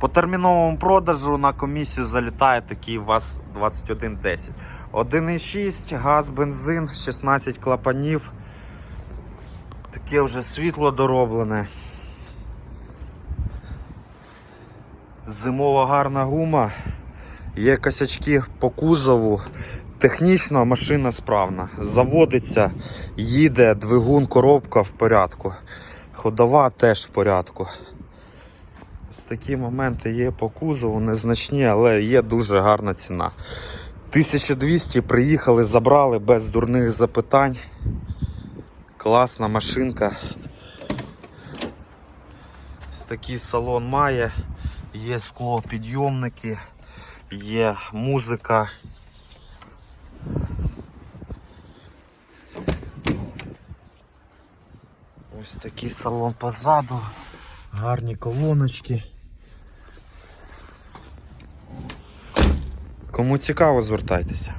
По терміновому продажу на комісію залітає такий ВАЗ 2110. 1,6, газ, бензин, 16 клапанів. Таке вже світло дороблене. Зимова гарна гума. Є косячки по кузову. Технічно машина справна. Заводиться, їде, двигун, коробка в порядку. Ходова теж в порядку. Ось такі моменти є по кузову, незначні, але є дуже гарна ціна. 1200 приїхали, забрали без дурних запитань. Класна машинка. Ось такий салон має, є скло підйомники, є музика. Ось такий салон позаду, гарні колоночки. Кому цікаво, звертайтеся.